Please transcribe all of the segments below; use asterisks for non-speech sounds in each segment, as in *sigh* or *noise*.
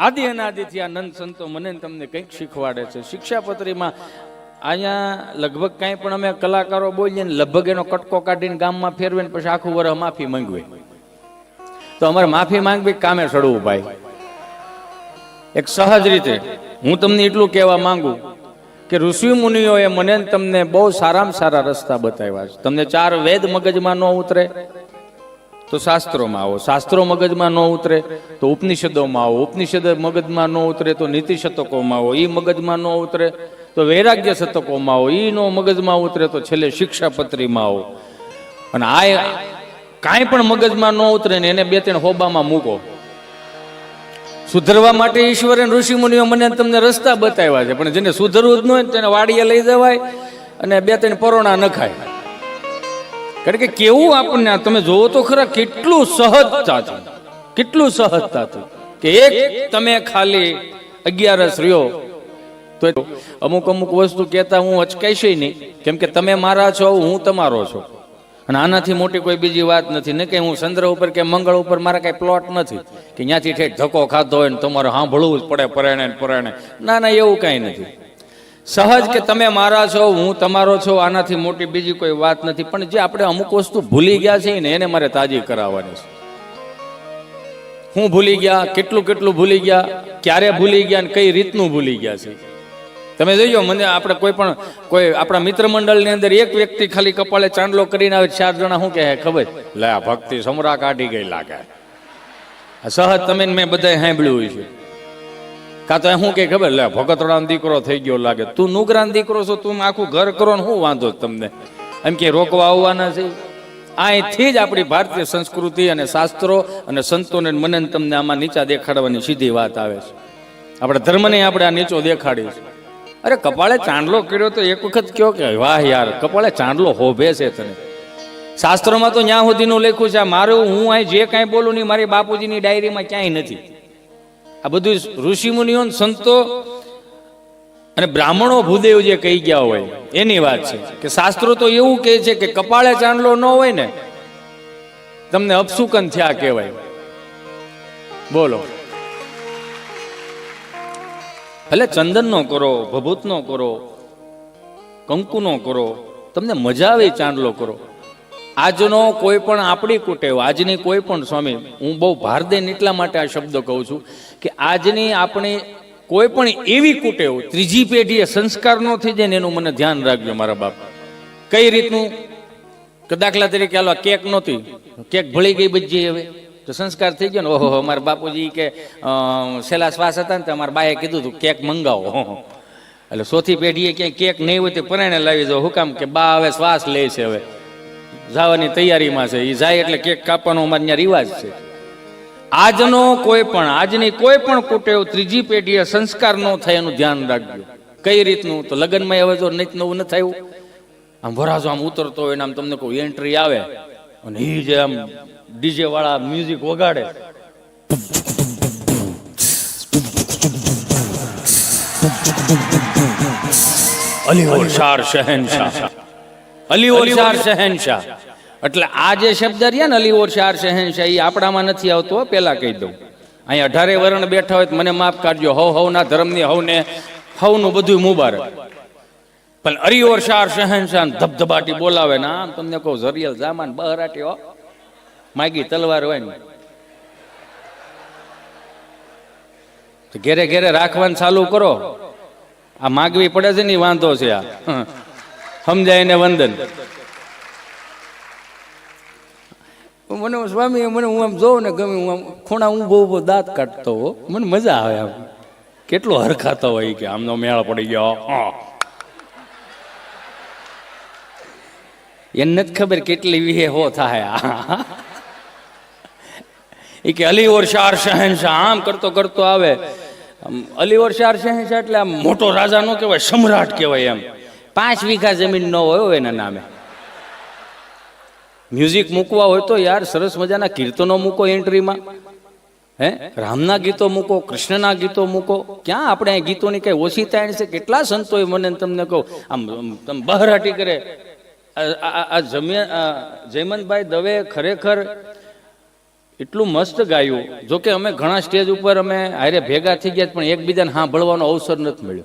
આદિ અનાદિથી આ નંદ સંતો મને તમને કંઈક શીખવાડે છે. શિક્ષાપત્રીમાં અહીંયા લગભગ કાંઈ પણ અમે કલાકારો બોલીએ ને લગભગ એનો કટકો કાઢીને ગામમાં ફેરવે ને પછી આખું વરસ માફી માંગવી. તો અમારે માફી માંગવી કામે ચડવું ભાઈ? એક સહજ રીતે હું તમને એટલું કહેવા માંગુ કે ઋષિ મુનિઓએ મને તમને બહુ સારામાં સારા રસ્તા બતાવ્યા છે. તમને ચાર વેદ મગજમાં ન ઉતરે તો શાસ્ત્રોમાં આવો. શાસ્ત્રો મગજમાં ન ઉતરે તો ઉપનિષદોમાં આવો. ઉપનિષદ મગજમાં ન ઉતરે તો નીતિ શતકોમાં આવો. એ મગજમાં ન ઉતરે તો વૈરાગ્ય શતકોમાં આવો. એ નો મગજમાં ઉતરે તો છેલ્લે શિક્ષાપત્રીમાં આવો. અને આ કાંઈ પણ મગજમાં ન ઉતરે ને એને બે ત્રણ હોબામાં મૂકો. સુધરવા માટે ઈશ્વરે ઋષિ મુનિઓ મને તમને રસ્તા બતાવ્યા છે. પણ જેને સુધરવું જ ન હોય તેને વાડીએ લઈ જવાય અને બે ત્રણ પરોણા નખાય. કારણ કે કેવું આપણને તમે જોવો તો ખરા, કેટલું સહજતાથી કેટલું સહજતાથી કે એક તમે ખાલી અગિયારસ રહ્યો, તો અમુક અમુક વસ્તુ કહેતા હું અચકાઈશ નહીં. કેમ કે તમે મારા છો, હું તમારો છો. અને આનાથી મોટી કોઈ બીજી વાત નથી. ને કે હું ચંદ્ર ઉપર કે મંગળ ઉપર મારા કઈ પ્લોટ નથી. કે ત્યાંથી ઠેઠ ધક્કો ખાધો હોય ને તમારે સાંભળવું જ પડે, પરણે પરણે. ના ના, એવું કાંઈ નથી. સહજ કે તમે મારા છો, હું તમારો છો, આનાથી મોટી બીજી કોઈ વાત નથી. પણ જે આપણે અમુક વસ્તુ ભૂલી ગયા છે ને, એને મારે તાજી કરાવવાની છે. હું ભૂલી ગયા, કેટલું કેટલું ભૂલી ગયા, ક્યારે ભૂલી ગયા ને કઈ રીતનું ભૂલી ગયા છે. તમે જોયો મને આપણે કોઈ પણ, કોઈ આપણા મિત્ર મંડળની અંદર એક વ્યક્તિ ખાલી કપાળે ચાંદલો કરીને આવે, ચાર જણા શું કહે, ખબર? લે ભક્તિ સમરા કાઢી ગઈ લાગે. સહજ તમે મેં બધા સાંભળ્યું છે. કાં તો શું કે ખબર, લે, ભગતરાનો દીકરો થઈ ગયો લાગે. તું નુગરાન દીકરો છો, તું આખું ઘર કરો ને શું વાંધો તમને. એમ કે રોકવા આવવાના છે. અહીંથી જ આપણી ભારતીય સંસ્કૃતિ અને શાસ્ત્રો અને સંતોને મને તમને આમાં નીચા દેખાડવાની સીધી વાત આવે છે. આપણે ધર્મને આપણે આ નીચો દેખાડી છે અરે, કપાળે ચાંદલો કર્યો તો એક વખત કયો કે, વાહ યાર, કપાળે ચાંદલો હોભે છે તને. શાસ્ત્રોમાં તો ન્યા સુધીનું લખ્યું છે મારું હું અહીં જે કાંઈ બોલું નહીં મારી બાપુજીની ડાયરીમાં ક્યાંય નથી. આ બધું ઋષિમુનિઓ સંતો અને બ્રાહ્મણો ભૂદેવ જે કહી ગયા હોય, એની વાત છે. કે શાસ્ત્રો તો એવું કહે છે કે કપાળે ચાંદલો ન હોય ને, તમને અપસુકન થયા કહેવાય. બોલો. એટલે ચંદનનો કરો ભભૂતનો કરો કંકુનો કરો, તમને મજા આવે ચાંદલો કરો. આજનો કોઈ પણ આપણી કુટેવ, આજની કોઈ પણ સ્વામી, હું બહુ ભાર દઈને એટલા માટે આ શબ્દ કહું છું કે આજની આપણી કોઈ પણ એવી કુટેવ, ત્રીજી પેઢીએ સંસ્કાર નો થઈ જાય ને એનું મને ધ્યાન રાખજો મારા બાપ. કઈ રીતનું? કે દાખલા તરીકે હાલો કેક નહોતી. કેક ભળી ગઈ બધી હવે. તો સંસ્કાર થઈ ગયો ને? ઓહો અમારા બાપુજી કે છેલ્લા શ્વાસ હતા ને તો અમારા બાએ કીધું હતું કેક મંગાવો. એટલે સોથી પેઢીએ ક્યાંય કેક નહીં હોય તે પરાણે લાવી દો હુકામ કે બા હવે શ્વાસ લે છે હવે. જવાની તૈયારીમાં છે. એ જાય એટલે કેક કાપવાનો અમારે ત્યાં રિવાજ છે. આજનો કોઈ પણ, આજની કોઈ પણ કુટેવ ત્રીજી પેઢીએ સંસ્કાર ન થાય એનું ધ્યાન રાખજો. કઈ રીતનું? તો લગ્નમાં હવે જો નહીં નવું ન થયું આમ વરાજો આમ ઉતરતો હોય ને આમ તમને કોઈ એન્ટ્રી આવે અને એ જે આમ ડીજે વાળા મ્યુઝિક વગાડે. અલી ઓર શાર શહેનશાહ. અલી ઓર શાર શહેનશાહ. એટલે આ જે શબ્દ રહ્યા ને અલી ઓર શાર શહેનશાહ એ આપણામાં નથી આવતો પેલા કહી દઉં. અહીં અઢારે વર્ણ બેઠા હોય તો મને માફ કાઢજો. હવ હવના ધર્મની હવને હવનું બધું મુબારક. પણ અરી ઓર શાર શહેનશાહ ધબધબાટી બોલાવે ને આમ તમને કહું ઝરિયલ જામાન બહરાટી હો. માગી તલવાર હોય ને. ઘેરે ઘેરે રાખવાનું ચાલુ કરો. આ માગવી પડે છે ને વાંધો છે આ. સમજાય ને વંદન મને સ્વામી મને હું આમ જોઉં ને ગમે હું આમ ખૂણા ઊભો ઊભો દાંત કાઢતો હો. મને મજા આવે આમ. કેટલો હરખાતો હોય કે આમનો મેળ પડી ગયો. એને નથી ખબર કેટલી વિહે હો થાય એ કે અલી ઓર શાર શહેનશાહ, આમ કરતો કરતો આવે. અલી ઓર શાર શહેનશાહ એટલે આમ મોટો રાજા નો કહેવાય, સમ્રાટ કહેવાય એમ. પાંચ વીઘા જમીન ન હોય એના નામે. મ્યુઝિક મૂકવા હોય તો યાર સરસ મજાના કીર્તનો મૂકો એન્ટ્રીમાં. હે? રામના ગીતો મૂકો, કૃષ્ણના ગીતો મૂકો. ક્યાં આપણે આ ગીતોની કઈ ઓછી થાય છે? કેટલા સંતોએ મને તમને કહું, આમ તમે બહરાટી કરે. આ- જમ્યા જયમંતભાઈ દવે ખરેખર એટલું મસ્ત ગાયું. જોકે અમે ઘણા સ્ટેજ ઉપર અમે હારે ભેગા થઈ ગયા પણ એકબીજાને સાંભળવાનો અવસર નથી મળ્યો.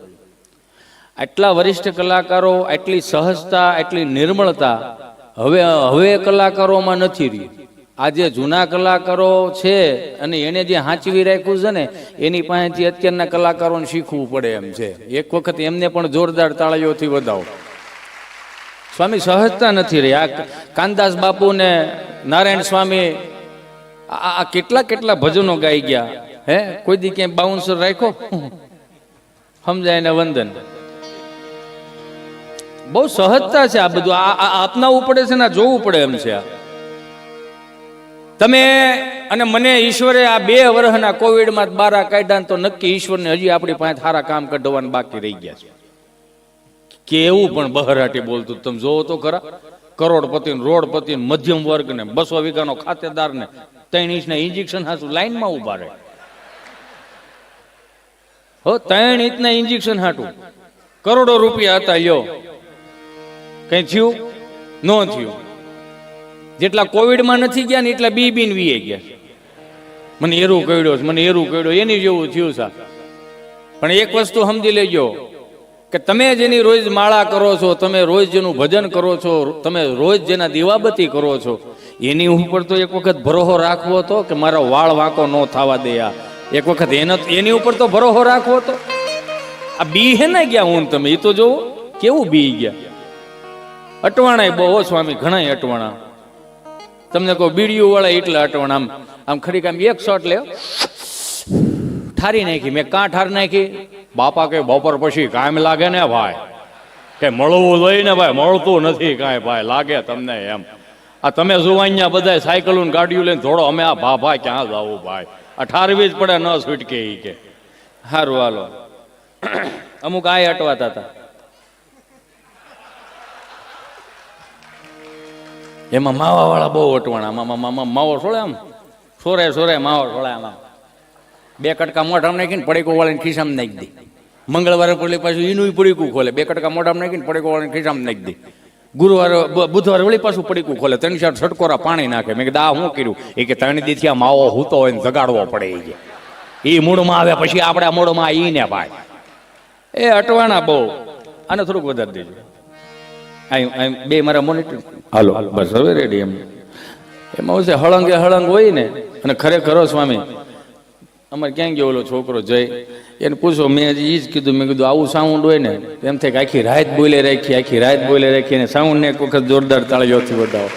આટલા વરિષ્ઠ કલાકારો, આટલી સહજતા, આટલી નિર્મળતા હવે હવે કલાકારોમાં નથી રહી. આ જે જૂના કલાકારો છે અને એને જે હાંચવી રાખ્યું છે ને, એની પાસેથી અત્યારના કલાકારોને શીખવું પડે એમ છે. એક વખત એમને પણ જોરદાર તાળીઓથી વધાવો. સ્વામી સહજતા નથી રહી. આ કાનદાસ બાપુ ને નારાયણ સ્વામી આ કેટલા કેટલા ભજનો ગાઈ ગયા? હે? કોઈ દી ક્યાંય બાઉન્સર રાખો સમજાય ને વંદન. બહુ સહજતા છે આ બધું. આ આપનાવું પડે છે ને જોવું પડે એમ છે તમે અને મને ઈશ્વરે આ બે વર્ષના કોવિડમાં બારા કાઢ્યા તો નક્કી ઈશ્વરને હજી આપણી પાસે સારા કામ કઢવાનું બાકી રહી ગયા છે. કેવું પણ બહરાટી બોલતું. તમે જોવો તો ખરા. કરોડપતિ રોડપતિ મધ્યમ વર્ગ ને બસો વીઘાનો ખાતેદાર ને ત્રણ ઇંચના ઇન્જેક્શન હાસું લાઈનમાં ઊભા રહે. હો, ત્રણ ઇંચના ઇન્જેક્શન હાટું. કરોડો રૂપિયા હતા લ્યો. કઈ થયું? ન થયું. જેટલા કોવિડમાં નથી ગયા ને એટલા બી બીન વીએ ગયા. મને એરું કડ્યો મને એરું કડ્યો એની જેવું થયું સા પણ એક વસ્તુ સમજી લેજો, કે તમે જેની રોજ માળા કરો છો, તમે રોજ જેનું ભજન કરો છો, તમે રોજ જેના દીવાબત્તી કરો છો, એની ઉપર તો એક વખત ભરોહો રાખવો હતો કે મારો વાળ વાંકો ન થવા દે આ? એક વખત એનો એની ઉપર તો ભરોહો રાખવો હતો? આ બી હે ને ગયા હું તમે? એ તો જોવો, કેવું બી ગયા? અટવાણા બહુ સ્વામી ઘણા અટવાણા. તમને કહો બીડીયું વાળા એટલા અટવાણા. આમ આમ ખરી આમ એક શોટ લે. ઠારી નાખી, મેં કાં ઠાર નાખી? બાપા કે બપોર પછી કામ લાગે ને ભાઈ? કે મળવું જોઈએ ને ભાઈ, મળતું નથી કાંઈ ભાઈ, લાગે તમને એમ. આ તમે જુવાનિયા બધા સાયકલો ગાડીઓ લઈને થોડો અમે આ ભાભા ક્યાં જાવું ભાઈ? આ ઠારવી જ પડે, ન છૂટકે એ કે. સારું હાલો. અમુક આ અટવાતા હતા. એમાં માવા વાળા બહુ અટવાણા. મામા મામા માવો છોડે આમ. સોરે સોરે માવો છોડે આમ. બે કટકા મોઢામાં નાખીને પડીકો વાળીને ખિસ્સામાં નાખી દે. મંગળવારે પડી પાછું એનું પડીકું ખોલે. બે કટકા મોઢામાં નાખીને પડીકો વાળીને ખિસ્સામાં નાખી દે. ગુરુવારે બુધવારે વળી પાછું પડીકું ખોલે. ત્રણ ચાર છટકોરા પાણી નાખે. મેં કીધું, આ શું કર્યું? એ કે, ત્રણ દીથી આ માવો હૂતો હોય ને જગાડવો પડે એ મૂળમાં આવે પછી આપણે મૂળમાં ઈ ને ભાઈ. એ અટવાણા બહુ. અને થોડુંક વધારી દેજો. બે મારા મોનિટર હાલો, બસ હવે રેડી એમ. એમાં શું હળંગે હળંગ હોય ને, અને ખરેખર સ્વામી, અમારે ક્યાં ગયો ઓલો છોકરો જય? એને પૂછો, મેં હજી એ જ કીધું, મેં કીધું, આવું સાઉન્ડ હોય ને એમ થાય કે આખી રાત બોલે રાખી, આખી રાત બોલે રાખી, અને સાઉન્ડને એક વખત જોરદાર તાળીઓથી વધાવો.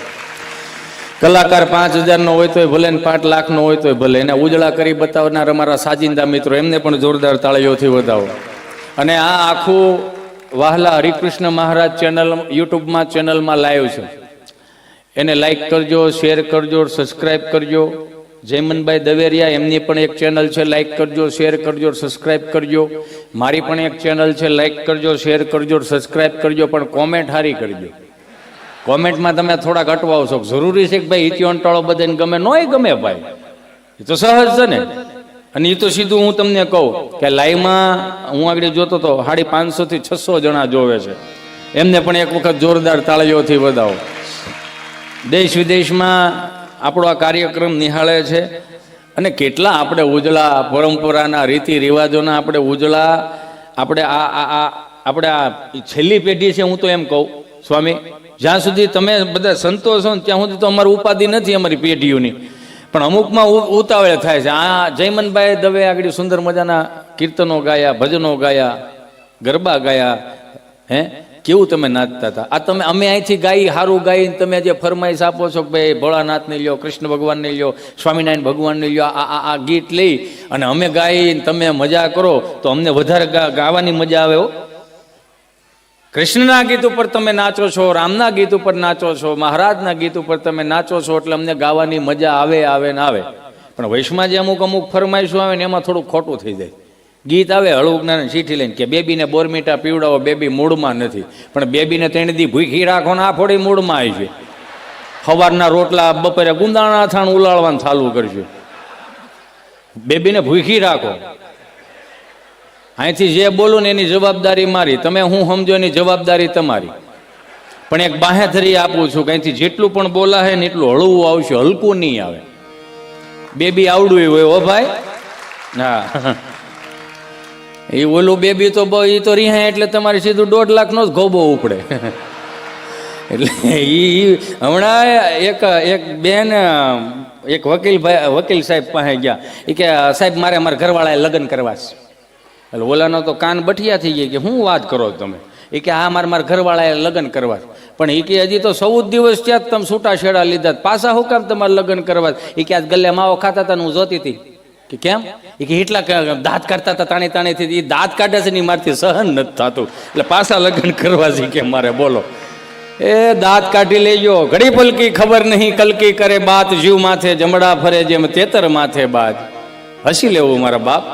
કલાકાર પાંચ હજારનો હોય તોય ભલે ને પાંચ લાખનો હોય તોય ભલે, એને ઉજળા કરી બતાવનાર અમારા સાજિંદા મિત્રો, એમને પણ જોરદાર તાળીઓથી વધાવો. અને આ આખું વાહલા હરિકૃષ્ણ મહારાજ ચેનલ યુટ્યુબમાં ચેનલમાં લાઈવ છે. એને લાઈક કરજો શેર કરજો સબસ્ક્રાઈબ કરજો. જયમનભાઈ દવેરિયા, એમની પણ એક ચેનલ છે લાઈક કરજો શેર કરજો સબસ્ક્રાઈબ કરજો. મારી પણ એક ચેનલ છે લાઈક કરજો શેર કરજો સબસ્ક્રાઈબ કરજો, પણ કોમેન્ટ હારી કરજો. કોમેન્ટમાં તમે થોડાક અટવાવશો જરૂરી છે કે ભાઈ ઇતિયો ટાળો બધાને ગમે, નોય ગમે ભાઈ. એ તો સહજ છે ને. અને એ તો સીધું હું તમને કહું કે લાઈવમાં હું આગળ જોતો તો સાડી પાંચસો થી છસો જણા જોવે છે. એમને પણ એક વખત જોરદાર તાળીઓથી વધાવો. દેશ વિદેશમાં આપણો આ કાર્યક્રમ નિહાળે છે અને કેટલા આપણે ઉજળા પરંપરાના રીતિ રિવાજોના આપણે ઉજળા આપણે આ આ આપણે આ છેલ્લી પેઢી છે હું તો એમ કહું. સ્વામી, જ્યાં સુધી તમે બધા સંતોષો ત્યાં સુધી તો અમારી ઉપાધિ નથી અમારી પેઢીઓની. પણ અમુકમાં ઉતાવળ થાય છે. આ જયમનભાઈ દવે આગળ સુંદર મજાના કીર્તનો ગાયા, ભજનો ગાયા, ગરબા ગાયા. હે? કેવું તમે નાચતા હતા? આ તમે, અમે અહીંથી ગાઈ સારું ગાઈને તમે જે ફરમાઈશ આપો છો કે ભાઈ ભોળાનાથને લ્યો, કૃષ્ણ ભગવાનને લ્યો, સ્વામિનારાયણ ભગવાનને લ્યો, આ આ આ ગીત લઈ અને અમે ગાઈને તમે મજા કરો, તો અમને વધારે ગાવાની મજા આવે હો. કૃષ્ણના ગીત ઉપર તમે નાચો છો, રામના ગીત ઉપર નાચો છો, મહારાજના ગીત ઉપર તમે નાચો છો એટલે અમને ગાવાની મજા આવે આવે ને આવે. પણ વૈષ્ણમાં જે અમુક અમુક ફરમાઈશું આવે ને એમાં થોડું ખોટું થઈ જાય. ગીત આવે હળવું ચીઠી લઈને કે બેબીને બોરમીટા પીવડાવો, બેબી મૂળમાં નથી. પણ બેબીને ત્રણ દી ભૂખી રાખો ને આ ફોડી મૂળમાં આવી છે સવારના રોટલા બપોરે ગુંદાણા થાણ ઉલાળવાનું ચાલુ કરજો. બેબીને ભૂખી રાખો. અહીંથી જે બોલું ને એની જવાબદારી મારી. તમે હું સમજો એની જવાબદારી તમારી. પણ એક બાહેધરી આપું છું કે અહીંથી જેટલું પણ બોલાશે ને એટલું હળવું આવશે, હલકું નહીં આવે. બેબી આવડું હોય, હો ભાઈ? હા. એ ઓલું બેબી તો એ તો રીહે એટલે તમારે સીધું દોઢ લાખનો જ ગોબો ઉપડે. એટલે એ હમણાં એક એક બેન, એક વકીલ ભાઈ, વકીલ સાહેબ પાસે ગયા. એ કે, સાહેબ, મારે અમારા ઘરવાળાએ લગ્ન કરવા છે. એટલે ઓલાનો તો કાન બઠિયા થઈ ગયા કે શું વાત કરો તમે? એ કે હા મારે મારા ઘરવાળાએ લગ્ન કરવા. પણ એ કે હજી તો ચૌદ દિવસ ત્યાં જ તમે છૂટા છેડા લીધા પાછા હું કામ તમારે લગ્ન કરવા? એ કે આજ ગલ્લે માવો ખાતા હતા હું જોતી હતી. કે કેમ? એ કે એટલા દાંત કાઢતા હતા તાણી તાણીથી એ દાંત કાઢે છે ને મારથી સહન નથી થતું. એટલે પાછા લગ્ન કરવા છે કે મારે બોલો. એ દાંત કાઢી લેજો. ઘડી પલકી ખબર નહીં, કલકી કરે બાત, જીવ માથે જમડા ફરે જેમ તેતર માથે બાત હસી લેવું મારા બાપ.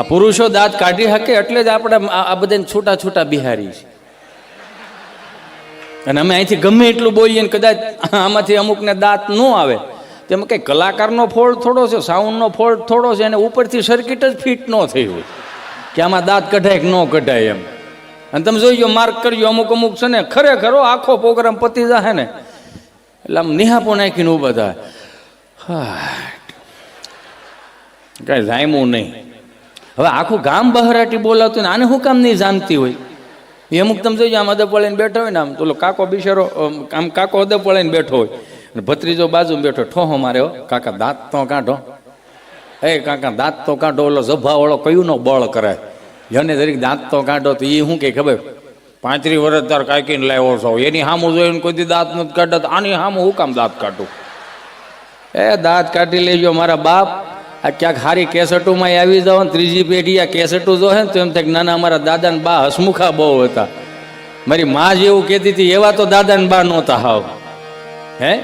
આ પુરુષો દાંત કાઢી શકે એટલે જ આપણે આ બધાને છૂટા છૂટા બિહારી છે. અને અમે અહીંથી ગમે એટલું બોલીએ ને કદાચ આમાંથી અમુકને દાંત ન આવે. તેમાં કંઈ કલાકારનો ફોલ્ટ થોડો છે, સાઉન્ડનો ફોલ્ટ થોડો છે, અને ઉપરથી સર્કિટ જ ફિટ ન થઈ હોય. કે આમાં દાંત કઢાય કે ન કઢાય એમ. અને તમે જોઈજો માર્ક કરજો અમુક અમુક છે ને, ખરેખર આખો પ્રોગ્રામ પતી જાય ને. એટલે આમ નિહાપો નાખીને ઊભા થાય. હા કાંઈ જામ્યું નહીં. હવે આખું ગામ બહરાટી બોલાવતું ને આને હું કામ નહીં જાણતી હોય? એ અમુક તમે જોઈજો આમ અદબ વળીને બેઠો હોય ને આમ ઓલો કાકો બિચારો આમ કાકો અદબ વળીને બેઠો હોય. અને ભત્રીજો બાજુ બેઠો ઠોહો માર્યો કાકા દાંત તો કાઢો. એ કાકા દાંત તો કાઢો, ઓલો ઝભાવાળો કયું નો બળ કરે? જેને દરેક દાંત તો કાઢો તો એ શું કે ખબર? પાંત્રી વર્ષ તાર કાંઈકીને લાવ્યો છો. એની સામું જોઈને કોઈ દાંત નથી કાઢતા આની સામું હું કામ દાંત કાઢું? એ દાંત કાઢી લેજો મારા બાપ. આ ક્યાંક હારી કેસેટોમાં આવી જાવ ને ત્રીજી પેઢી આ કેસેટો જો હે તો એમ થાય નાના અમારા દાદા ને બા હસમુખા બહુ હતા. મારી માં જેવું કહેતી હતી, એવા તો દાદા ને બા નહોતા હાવ. હે?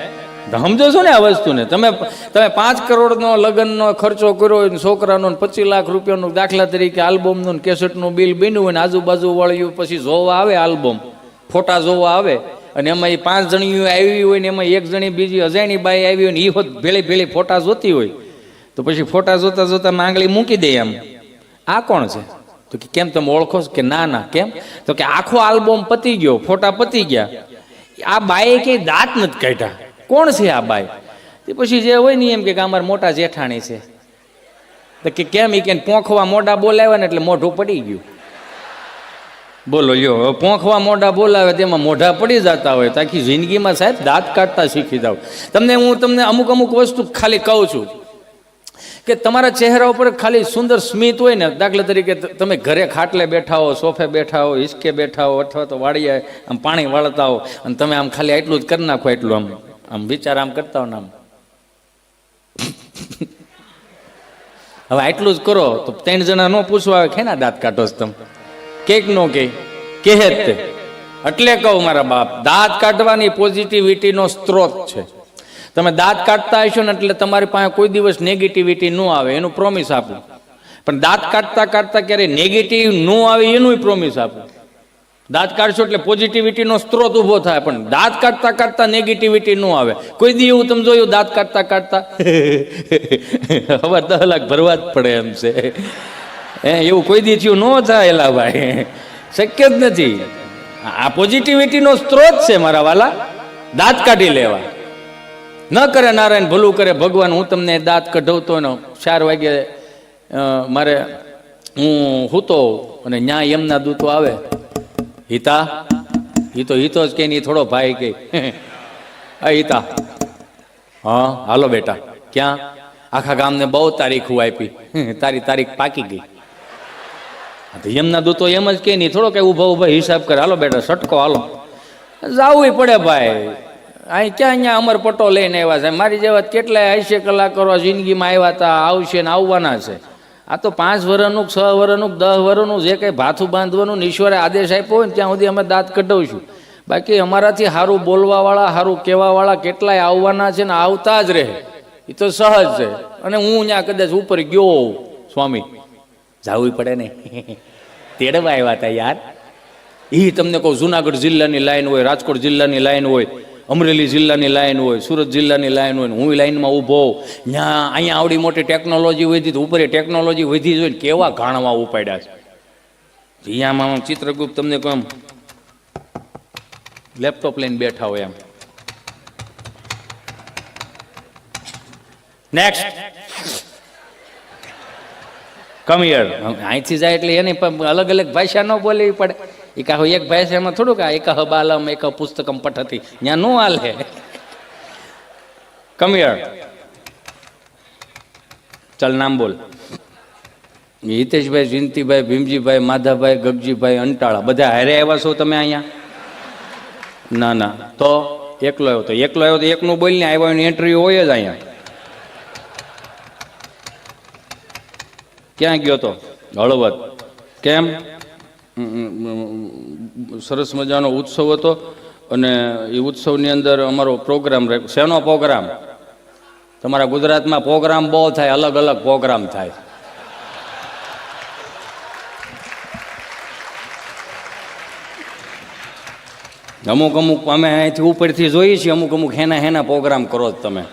સમજો છો ને આ વસ્તુને. તમે તમે પાંચ કરોડનો લગ્નનો ખર્ચો કર્યો છોકરાનો પચીસ લાખ રૂપિયાનો દાખલા તરીકે આલ્બમનું કેસેટનું બિલ બન્યું હોય ને આજુબાજુ વળ્યું પછી જોવા આવે આલ્બમ. ફોટા જોવા આવે. અને એમાં એ પાંચ જણીઓ આવી હોય ને એમાં એક જણી બીજી અજાણી બાઈ આવી હોય ને એ ભેળી ભેળી ફોટા જોતી હોય. તો પછી ફોટા જોતા જોતા માંગળી મૂકી દે એમ. આ કોણ છે? તો કે કેમ તમે ઓળખો છો? કે ના ના, કેમ? તો કે આખો આલ્બમ પતી ગયો, ફોટા પતી ગયા. આ બાએ કે દાંત નથી કાઢ્યા. કોણ છે આ બાઈ? તે પછી જે હોય ને એમ કે અમારા મોટા જેઠાણી છે. તો કે કેમ એ કે પોંખવા મોઢા બોલાવ્યા ને એટલે મોઢું પડી ગયું. બોલો, લ્યો પોંખવા મોઢા બોલાવે તેમાં મોઢા પડી જતા હોય તો આખી જિંદગીમાં સાહેબ દાંત કાઢતા શીખી જાઓ. તમને હું તમને અમુક અમુક વસ્તુ ખાલી કહું છું. કે તમારા ચહેરા ઉપર ખાલી સુંદર સ્મિત હોય ને, દાખલા તરીકે તમે ઘરે ખાટલે બેઠા હો, સોફે બેઠા હો, હિસકે બેઠા હો, અથવા તો વાળીએ આમ પાણી વાળતા હો, અને તમે આમ ખાલી આટલું જ કરી નાખો એટલું આમ આમ વિચાર આમ કરતા હો ને આમ. હવે આટલું જ કરો, તો ત્રણ જણા ન પૂછવા આવે ખેના દાંત કાઢો તમે? કેક નો કે કહે એટલે કહું મારા બાપ, દાંત કાઢવાની પોઝિટિવિટીનો સ્ત્રોત છે. તમે દાંત કાઢતા હશો ને એટલે તમારી પાસે કોઈ દિવસ નેગેટિવિટી ન આવે, એનું પ્રોમિસ આપું. પણ દાંત કાઢતા કાઢતા ક્યારે નેગેટિવ ન આવે એનું પ્રોમિસ આપું. દાંત કાઢશો એટલે પોઝિટિવિટીનો સ્ત્રોત ઊભો થાય, પણ દાંત કાઢતા કાઢતા નેગેટિવિટી ન આવે. કોઈ દી એવું તમે જોયું દાંત કાઢતા કાઢતા? *laughs* હવે દસ લાખ ભરવા જ પડે એમ છે. એ એવું કોઈ દી થયું ન થાય એલા ભાઈ. શક્ય જ નથી. આ પોઝિટિવિટીનો સ્ત્રોત છે મારા વાલા. દાંત કાઢી લેવા. ન કરે નારાયણ, ભલું કરે, ભગવાન, હું તમને દાંત કઢવતો ને ચાર વાગે મારે હું હૂતો અને ન્યા એમના દૂતો આવે. હિતા? હિતો હિતો જ કે નહીં થોડો ભાઈ કે. *laughs* આ હિતા. હા, હાલો બેટા. ક્યાં? આખા ગામને બહુ તારીખો આપી. *laughs* તારી તારીખ પાકી ગઈ. એમના દૂતો એમ જ કે નહીં થોડો કઈ ઊભા ઊભા હિસાબ કરે. હાલો બેટા, સટકો, હાલો. જાવું પડે ભાઈ. અહીં ક્યાં અહીંયા અમર પટો લઈને આવ્યા છે? મારી જેવા કેટલાય હશે કલાકારો જિંદગીમાં આવ્યા હતા આવશે ને આવવાના છે. આ તો પાંચ વર્ષનું છ વર્ષનું દસ વર્ષનું જે કંઈ ભાથું બાંધવાનું ઈશ્વરે આદેશ આપ્યો હોય ને ત્યાં સુધી અમે દાંત કઢાવશું. બાકી અમારાથી સારું બોલવાવાળા સારું કહેવાવાળા કેટલાય આવવાના છે ને આવતા જ રહે. એ તો સહજ છે. અને હું અહીંયા કદાચ ઉપર ગયો હોઉં, સ્વામી. જાવું પડે ને. *laughs* તેડવા આવ્યા હતા યાર. એ તમને કહું જુનાગઢ જિલ્લાની લાઈન હોય રાજકોટ જિલ્લાની લાઈન હોય અમરેલી જિલ્લાની લાઈન હોય, સુરત જિલ્લાની લાઈન હોય હું લાઈનમાં ઊભો હોઉં. ત્યાં અહીંયા આવડી મોટી ટેકનોલોજી વધી, તો ઉપર ટેકનોલોજી વધી જોઈને કેવા ઘાણવા ઉપાડ્યા છે. અહીંયામાં ચિત્રગુપ્ત તમને કહું લેપટોપ લઈને બેઠા હોય એમ. નેક્સ્ટ કમ હિયર અહીંથી જાય એટલે એની અલગ અલગ ભાષા ન બોલવી પડે. એ કાહો એક ભાઈ છે એમાં થોડુંક આ, એક બાલમ એક પુસ્તકમ પઠતી. ત્યાં નો હાલે. કમિયર ચલ નામ બોલ. હિતેશભાઈ જયંતિભાઈ ભીમજીભાઈ, માધાભાઈ, ગગજીભાઈ, અંટાળા. બધા હારે આવ્યા છો તમે અહીંયા? ના ના. તો એકલો આવ્યો તો. એકલો આવ્યો તો એકનું બોલીને આવ્યો એની એન્ટ્રી હોય જ અહીંયા. ક્યાં ગયો તો? હળવદ. કેમ? સરસ મજાનો ઉત્સવ હતો અને એ ઉત્સવની અંદર અમારો પ્રોગ્રામ રાખ્યો. શેનો પ્રોગ્રામ? તમારા ગુજરાતમાં પ્રોગ્રામ બહુ થાય, અલગ અલગ પ્રોગ્રામ થાય. અમુક અમુક અમે અહીંથી ઉપરથી જોઈએ છીએ, અમુક અમુક હેના હેના પ્રોગ્રામ કરો જ તમે.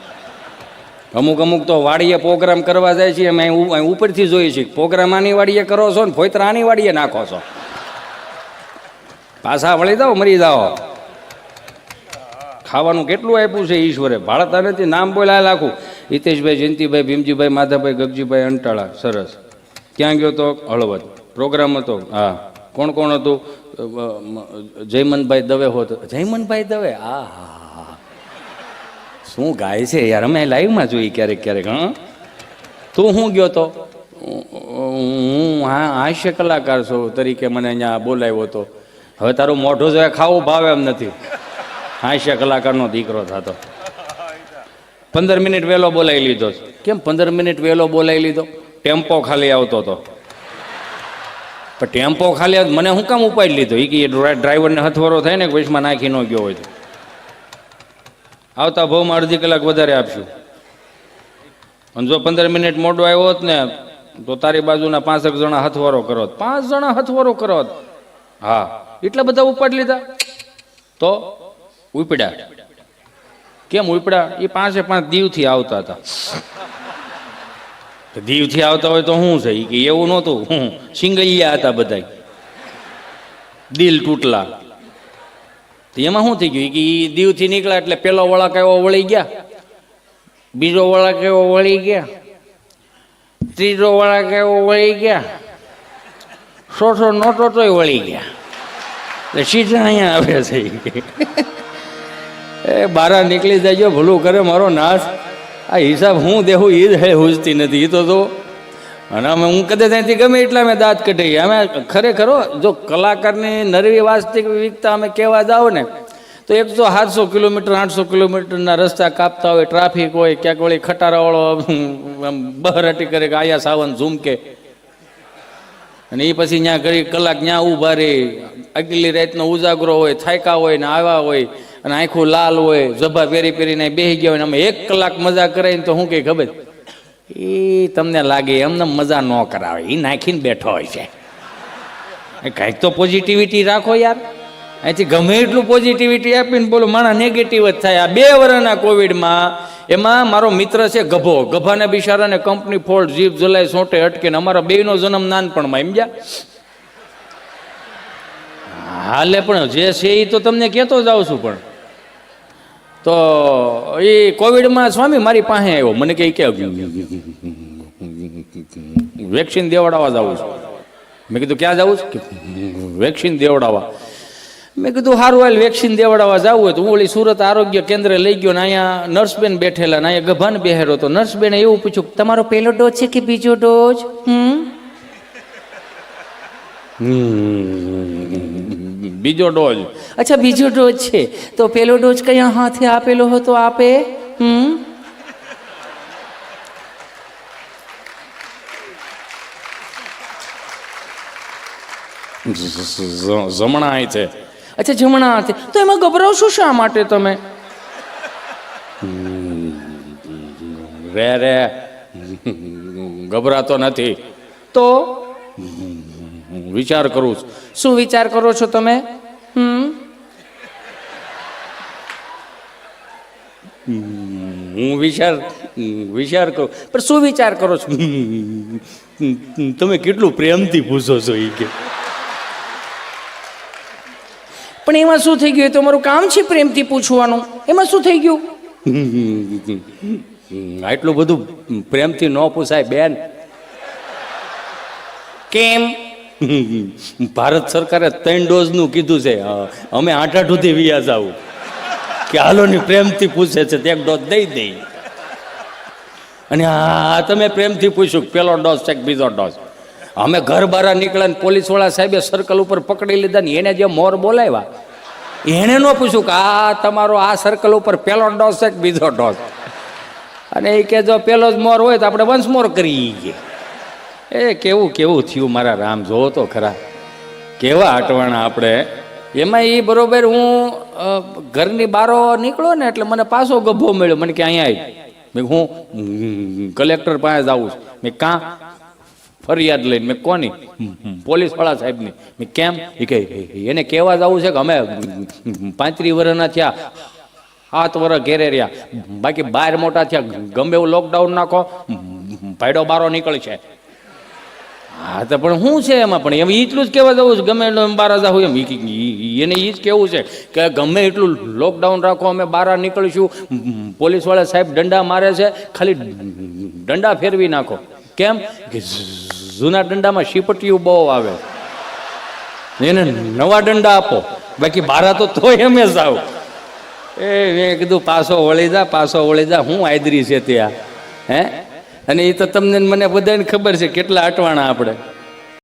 અમુક અમુક તો વાડીએ પ્રોગ્રામ કરવા જાય છે, અમે ઉપરથી જોઈએ છીએ. પ્રોગ્રામ આની વાડીએ કરો છો ને, ફોઈતરા આની વાડીએ નાખો છો? પાછા વળી જાઓ, મરી જાઓ. ખાવાનું કેટલું આપ્યું છે ઈશ્વરે? ભાળતા નથી નામ બોલાય લાખું. હિતેશભાઈ, જયંતિભાઈ, ભીમજીભાઈ, માધાભાઈ, ગગજીભાઈ, અંટાળા. સરસ. ક્યાં ગયો તો? હળવદ. પ્રોગ્રામ હતો. હા. કોણ કોણ હતું? જયમનભાઈ દવે હોત. જયમનભાઈ દવે? આ શું ગાય છે યાર? અમે લાઈવમાં જોઈ ક્યારેક ક્યારેક, હા? તું હું ગયો તો? હું, હા હાસ્ય કલાકાર છો તરીકે મને અહીંયા બોલાવ્યો હતો. હવે તારું મોઢું જો ખાવું ભાવે એમ નથી. હાસ્ય કલાકારનો દીકરો થતો. પંદર મિનિટ વહેલો બોલાવી લીધો. કેમ પંદર મિનિટ વહેલો બોલાવી લીધો? ટેમ્પો ખાલી આવતો હતો પણ ટેમ્પો ખાલી મને શું કામ ઉપાડી લીધો? એ કે ડ્રાઈવરને હથવારો થાય ને વચમાં નાખી ન ગયો હોય તો. આવતા ભાવમાં અડધી કલાક વધારે આપશું. અને જો પંદર મિનિટ મોડો આવ્યો હોત ને, તો તારી બાજુના પાંચેક જણા હથવારો કરો પાંચ જણા હથવારો કરો હા. એટલા બધા ઉપાડી લીધા. તો ઉપડ્યા. કેમ ઉપડ્યા? એ પાંચે પાંચ દીવથી આવતા હતા. દીવથી આવતા હોય તો શું છે? કે એવું નહોતું. હું સિંગૈયા હતા બધા દિલ તૂટલા. એમાં શું થઈ ગયું? કે એ દીવથી નીકળ્યા એટલે પેલો વળાક એવો વળી ગયા. બીજો વળાક એવો વળી ગયા. ત્રીજો વળાક એવો વળી ગયા. સોસો નોટો તોય વળી ગયા. એટલે સીધા અહીંયા આવે છે. એ બારા નીકળી જાય ભલું કરે, મારો નાશ. આ હિસાબ હું દેવું એ જ હુજતી નથી. એ તો તો અને અમે હું કદાચ અહીંથી ગમે એટલા અમે દાંત કઢી અમે ખરેખર જો કલાકારની નરવી વાસ્તવિક વિવિધતા અમે કહેવા જાઓ ને, તો એક તો સાતસો કિલોમીટર, આઠસો કિલોમીટરના રસ્તા કાપતા હોય, ટ્રાફિક હોય, ક્યાંક વળી ખટારાવાળો બહરાટી કરે કે આયા સાવન ઝૂમકે. અને એ પછી ત્યાં ઘડી કલાક ત્યાં ઊભા રહી આગલી રાતનો ઉજાગરો હોય, થાયકા હોય ને આવ્યા હોય, અને આખું લાલ હોય જભા પહેરી પહેરીને બેસી ગયા હોય ને અમે એક કલાક મજા કરાવીને તો શું કંઈ ખબર એ તમને લાગે એમને મજા ન કરાવે. એ નાખીને બેઠો હોય છે. કાંઈક તો પોઝિટિવિટી રાખો યાર. અહીંથી ગમે એટલું પોઝિટિવિટી આપીને બોલો, માણા નેગેટિવ જ થાય. આ બે વર્ષના કોવિડમાં એમાં મારો મિત્ર છે ગભો. ગભાને બિચારાને કંપની ફોલ્ટ જીભ જલાય સોંટે અટકે ને અમારા બેયનો જન્મ નાનપણમાં, એમ જા હાલે પણ જે છે એ તો તમને કહેતો જાઉં છું પણ. તો એ કોવિડમાં સ્વામી મારી પાસે આવ્યો. મને કે કે, વેક્સિન દેવડાવવા જાઉં છું. મેં કીધું, ક્યાં જાઉં છું? વેક્સિન દેવડાવવા. મેં કીધું સારું હાલ વેક્સિન દેવડાવવા જવું હોય તો હું ઓલી સુરત આરોગ્ય કેન્દ્ર લઈ ગયો ને અહીંયા નર્સબેન બેઠેલા ને અહીંયા ગભાન બેહેરો તો નર્સબેને એવું પૂછ્યું તમારો પહેલો ડોઝ છે કે બીજો ડોઝ હમ. બીજો ડોઝ અચ્છા બીજો ડોઝ છે. તો પેલો ડોઝ કયા હાથે આપેલો હતો આપે? હમ. જમણા છે. અચ્છા જમણા હાથે તો એમાં ગભરાવશો શા માટે તમે? રે રે. ગભરાતો નથી. તો? વિચાર કરું છું. શું વિચાર કરો છો તમે? હમ? હું વિચાર વિચાર કરું. પણ શું વિચાર કરો છો? તમે કેટલું પ્રેમથી પૂછો છો એ કે. પણ એમાં શું થઈ ગયું? એ તો મારું કામ છે પ્રેમથી પૂછવાનું. એમાં શું થઈ ગયું? આટલું બધું પ્રેમથી ન પૂછાય બેન. કેમ? ભારત સરકારે ત્રણ ડોઝનું કીધું છે. અમે આઠ આઠ સુધી વિયા જાવું. કે હાલોની પ્રેમથી પૂછે છે તે એક ડોઝ દઈ દઈ અને આ તમે પ્રેમથી પૂછ્યું કે પેલો ડોઝ છે કે બીજો ડોઝ? અમે ઘર બહાર નીકળ્યા ને પોલીસવાળા સાહેબે સર્કલ ઉપર પકડી લીધા ને એને જે મોર બોલાવ્યા એણે ન પૂછ્યું કે આ તમારો આ સર્કલ ઉપર પહેલો ડોઝ છે કે બીજો ડોઝ અને એ કે જો પેલો જ મોર હોય તો આપણે વંશ મોર કરી ગઈએ એ કેવું કેવું થયું મારા રામ? જોવો તો ખરા. કેવા અટવાણા આપણે. એમાં એ બરોબર હું ઘરની બારો નીકળો ને એટલે મને પાછો ગભો મળ્યો. મને કે અહીંયા આવી હું કલેક્ટર પાસે જાઉં છું. મેં કાં? ફરિયાદ લઈને મેં કોની? પોલીસવાળા સાહેબની. મેં કેમ? એ એને કહેવા જવું છે કે અમે પાંત્રીસ વર્ષના થયા હાથ વર્ષ ઘેરે રહ્યા. બાકી બહાર મોટા થયા. ગમે એવું લોકડાઉન નાખો ભાઈડો બારો નીકળશે. હા તો પણ શું છે એમાં? પણ એમ એટલું જ કહેવા જવું છે ગમે એટલું બહાર જાવ એમ. એને એ જ કહેવું છે કે ગમે એટલું લોકડાઉન રાખો અમે બહાર નીકળીશું. પોલીસવાળા સાહેબ દંડા મારે છે ખાલી દંડા ફેરવી નાખો. કેમ? કે જૂના દંડામાં શીપટીયું બહુ આવે. એને નવા દંડા આપો. બાકી બારા તો તોય જ જાવ એ મેં કીધું, પાછો વળી જા, પાછો વળી જા, હું આદરી છે ત્યાં. હે? અને એ તો તમને મને બધાને ખબર છે કેટલા અટવાણા આપણે.